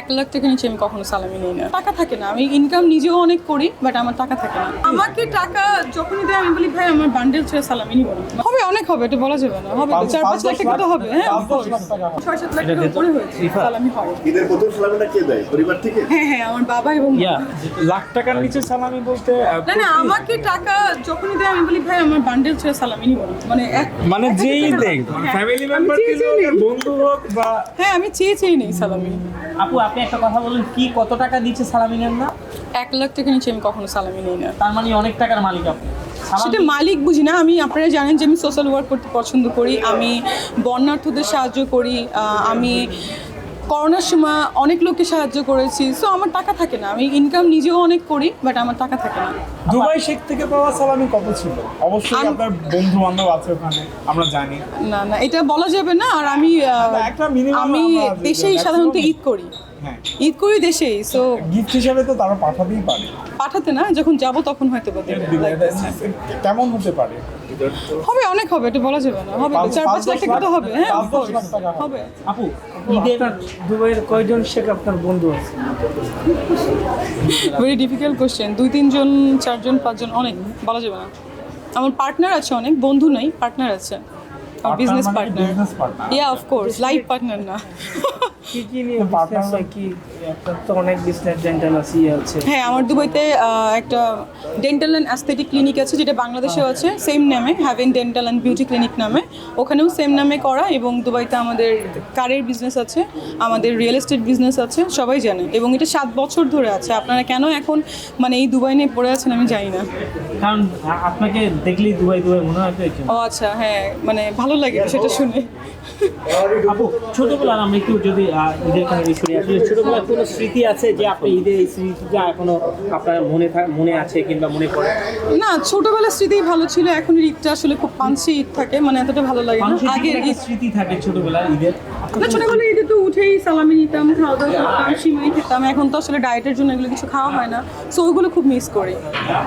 এক লাখ টাকা নিচে আমি কখনো সালামি নিই না। টাকা থাকে না। আমি ইনকাম নিজেও অনেক করি বাট আমার টাকা থাকে না। আমাকে টাকা যখনই দেয়, আমি বলি, ভাই, আমার বান্ডেল ছেড়ে সালামি নিব না। অনেক হবে এটা বলা যাবে না। হবে চার পাঁচ লাখ টাকা তো হবে হ্যাঁ ছয় সাত লাখ টাকার উপরে হয়েছে সালামি হয় ঈদের প্রথম সালামিটা কে দেয়? পরিবার থেকে? হ্যাঁ হ্যাঁ আমার বাবা এবং লাখ টাকার নিচে সালামি বলতে না না আমাকে টাকা যখনই দেয় আমি বলি ভাই আমার বান্ডেল ছেড়ে সালামি নিব মানে এক মানে যেই দেখ হ্যাঁ, ফ্যামিলি মেম্বার বন্ধু হোক বা হ্যাঁ আমি চেয়ে চেয়ে নেই সালামি। আপু আপনি একটা কথা বলুন কি কত টাকা দিচ্ছে সালামি নেন না? এক লাখ টাকা নিচে আমি কখনো সালামি নিই না। তার মানে অনেক টাকার মালিক আপনি। সেটা মালিক বুঝি না আমি আপনারা জানেন যে আমি সোশ্যাল ওয়ার্ক করতে পছন্দ করি আমি বন্যার্থদের সাহায্য করি আমি করোনার সময় অনেক লোককে সাহায্য করেছি সো আমার টাকা থাকে না আমি ইনকাম নিজেও অনেক করি বাট আমার টাকা থাকে না। দুবাই শেখ থেকে পাওয়া সালামি কত ছিল? অবশ্যই আপনার বন্ধু বান্ধব আছে ওখানে আমরা জানি। না না এটা বলা যাবে না আর আমি একটা minimum আমি দেশেই সাধারণত ঈদ করি। হ্যাঁ। ঈদ করি দেশেই সো গিফট হিসাবে তো তারা পাঠাতেই পারে। পাঠাতে না যখন যাব তখন হয়তো বা দেবে। কেমন হতে পারে? হবে অনেক হবে এটা বলা যাবে না। হবে চার পাঁচ পাঁচ লাখ টাকা তো হবে হ্যাঁ। হবে। আপু ঈদের দুবাইয়ের কয়জন শেখ আপনার বন্ধু আছে? ভেরি ডিফিকাল্ট কোশ্চেন দুই তিনজন চারজন পাঁচজন অনেক বলা যাবে না। আমার পার্টনার আছে অনেক বন্ধু নাই পার্টনার আছে। Business partner yeah of course life partner না। কি কি নিয়ে বিজনেস হয়? কি আপনার তো অনেক বিজনেস ডেন্টাল আছে। আছে আমার দুবাইতে একটা ডেন্টাল অ্যান্ড অ্যাস্থেটিক ক্লিনিক আছে যেটা বাংলাদেশেও আছে সেম নামে Haven dental and beauty clinic নামে। ওখানেও সেম নামে করা এবং দুবাইতে আমাদের কারের বিজনেস আছে আমাদের রিয়েল এস্টেট বিজনেস আছে সবাই জানে। এবং এটা সাত বছর ধরে আছে। আপনারা কেন এখন মানে এই দুবাই নিয়ে পড়ে আছেন আমি জানি না। কারণ আপনাকে দেখলেই দুবাই দুবাই মনে হয়। ও আচ্ছা হ্যাঁ মানে ভালো লাগে সেটা শুনে। আপু ছোটবেলার আমরা একটু যদি ঈদের কোনো বিষয় নিয়ে আসি ছোটবেলার কোনো স্মৃতি আছে যে আপনি ঈদের এই স্মৃতিটা এখনও আপনার মনে মনে আছে কিংবা মনে পড়ে? না ছোটবেলার স্মৃতি ভালো ছিল এখনের ঈদটা আসলে খুব পাঞ্চি ঈদ থাকে মানে এতটা ভালো লাগে না। জীবনে স্মৃতি থাকে ছোটবেলার ঈদের? না ছোটবেলায় ঈদে তো উঠেই সালামি নিতাম খাওয়া দাওয়া করতাম সিমাই খেতাম এখন তো আসলে ডায়েটের জন্য এগুলো কিছু খাওয়া হয় না সো ওইগুলো খুব মিস করি।